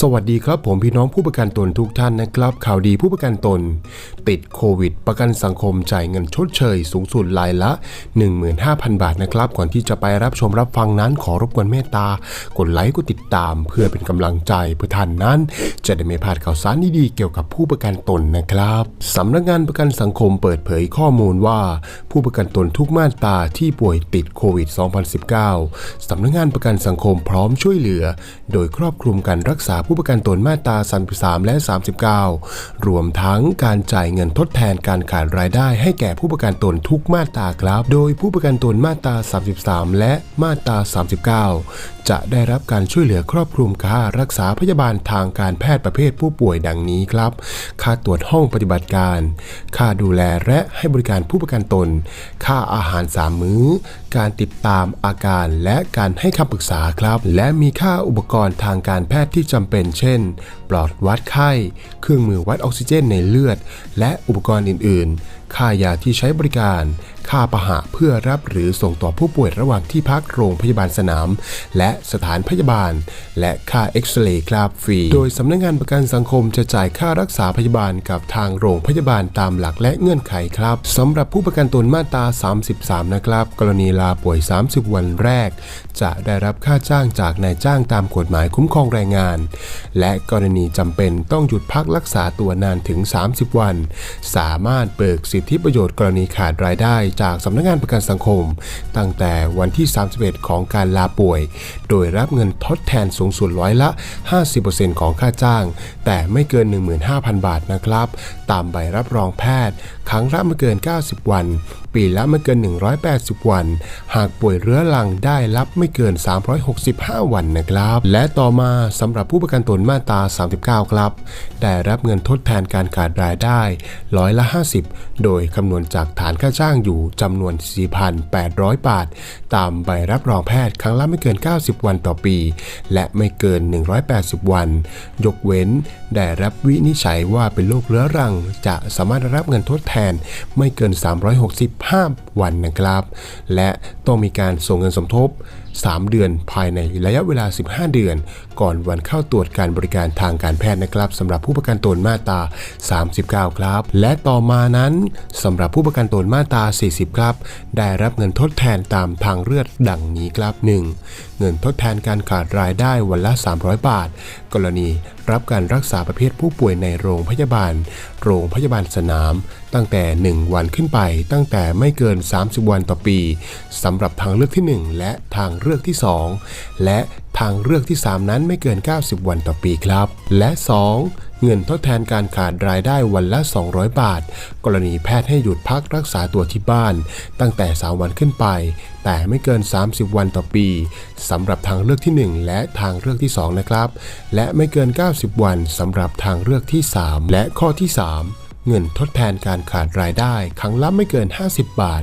สวัสดีครับผมพี่น้องผู้ประกันตนทุกท่านนะครับ ข่าวดีผู้ประกันตน ติดโควิด ประกันสังคมจ่ายเงินชดเชย สูงสุดรายละ 15,000 บาทนะครับ ก่อนที่จะไปรับชมรับฟังนั้นขอรบกวนเมตตากดไลค์กดติดตาม เพื่อเป็นกำลังใจเพื่อท่านนั้น จะได้ไม่พลาดข่าวสารดีๆเกี่ยวกับผู้ประกันตนนะครับสำนักงานประกันสังคมเปิดเผยข้อมูลว่า ผู้ประกันตนทุกมาตาที่ป่วยติดโควิด 2019 สำนักงานประกันสังคมพร้อมช่วยเหลือ โดยครอบคลุมการรักษาผู้ประกันตนมาตรา 33 และ 39 รวมทั้งการจ่ายเงินทดแทนการขาดรายได้ให้แก่ผู้ประกันตนทุกมาตราครับ โดยผู้ประกันตนมาตรา 33 และมาตรา 39 จะได้รับการช่วยเหลือครอบคลุมค่ารักษาพยาบาลทางการแพทย์ประเภทผู้ป่วยดังนี้ครับ ค่าตรวจห้องปฏิบัติการ ค่าดูแลและให้บริการผู้ประกันตนค่าอาหารสามมื้อ การติดตามอาการและการให้คำปรึกษาครับ และมีค่าอุปกรณ์ทางการแพทย์ที่จำเป็น เช่น ปลอดวัดไข้ เครื่องมือวัดออกซิเจนในเลือด และอุปกรณ์อื่น ๆ ค่ายาที่ใช้บริการ ค่าปะหะเพื่อรับหรือส่งต่อผู้ป่วยระหว่างที่พักโรงพยาบาลสนาม และสถานพยาบาล และค่าเอ็กซเรย์ครับฟรี โดยสำนักงานประกันสังคมจะจ่ายค่ารักษาพยาบาลกับทางโรงพยาบาลตามหลักและเงื่อนไขครับสำหรับผู้ประกันตนมาตรา 33 นะครับ กรณีลาป่วย 30 วันแรก จะได้รับค่าจ้างจากนายจ้างตามกฎหมายคุ้มครองแรงงาน และกรณีจำเป็นต้องหยุดพักรักษาตัวนานถึง 30 วัน สามารถเบิกสิทธิประโยชน์กรณีขาดรายได้จากสำนักงานประกันสังคม ตั้งแต่วันที่ 31 ของการลาป่วย โดยรับเงินทดแทนสูงสุดร้อยละ 50%ของค่าจ้าง แต่ไม่เกิน 15,000 บาทนะครับ ตามใบรับรองแพทย์ครั้งละไม่เกิน 90 วัน ปีละไม่เกิน 180 วัน หากป่วยเรื้อรังได้รับไม่เกิน 365 วันนะครับ และต่อมาสำหรับผู้ประกันตนมาตรา 39 ครับ ได้รับเงินทดแทนการขาดรายได้ร้อยละ 50 โดยคำนวณจากฐานค่าจ้างอยู่จำนวน 4,800 บาท ตามใบรับรองแพทย์ครั้งละไม่เกิน 90 วันต่อปี และไม่เกิน 180 วัน ยกเว้น ได้รับวินิจฉัยว่าเป็นโรคเรื้อรัง จะสามารถรับเงินทดแทนไม่เกิน 365วันนะครับ และต้องมีการส่งเงินสมทบ 3 เดือนภายในระยะเวลา 15 เดือน ก่อนวันเข้าตรวจการบริการทางการแพทย์นะครับสำหรับผู้ประกันตนมาตรา 39 ครับ และต่อมานั้นสำหรับผู้ประกันตนมาตรา 40 ครับ ได้รับเงินทดแทนตามทางเลือกดังนี้ครับ 1. เงินทดแทนการขาดรายได้วันละ 300 บาท กรณีรับการรักษาประเภทผู้ป่วยในโรงพยาบาล โรงพยาบาลสนาม ตั้งแต่ 1 วันขึ้นไป ตั้งแต่ไม่เกิน 30 วันต่อปีสำหรับทางเลือกที่ 1 และทางเเลือกที่ 2 และทางเลือกที่ 3 นั้นไม่เกิน 90 วันต่อปีครับ และ 2. เงินทดแทนการขาดรายได้วันละ 200 บาท กรณีแพทย์ให้หยุดพักรักษาตัวที่บ้าน ตั้งแต่ 3 วันขึ้นไป แต่ไม่เกิน 30 วันต่อปีสำหรับทางเลือกที่ 1 และทางเลือกที่ 2 นะครับ และไม่เกิน 90 วันสำหรับทางเลือกที่ 3 และข้อที่ 3 เงินทดแทนการขาดรายได้ครั้งละไม่เกิน 50 บาท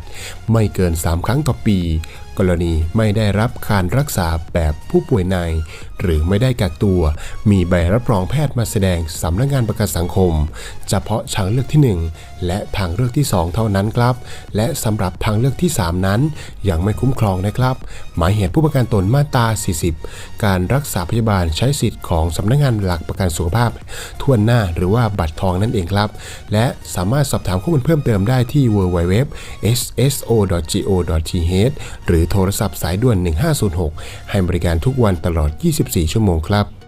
ไม่เกิน 3 ครั้งต่อปี กรณีไม่ได้รับการรักษาแบบผู้ป่วยใน หรือไม่ได้กักตัว มีใบรับรองแพทย์มาแสดงสำนักงานประกันสังคม เฉพาะทางเลือกที่ 1 และทางเลือกที่ 2 เท่านั้นครับ และสำหรับทางเลือกที่ 3 นั้น ยังไม่คุ้มครองนะครับ หมายเหตุผู้ประกันตนมาตรา 40 การรักษาพยาบาลใช้สิทธิ์ของสำนักงานหลักประกันสุขภาพทั่วหน้าหรือว่าบัตรทองนั่นเองครับ และสามารถสอบถามข้อมูลเพิ่มเติมได้ที่ www sso.go.th หรือโทรศัพท์สายด่วน 1506 ให้บริการทุกวันตลอด24 ชั่วโมงครับ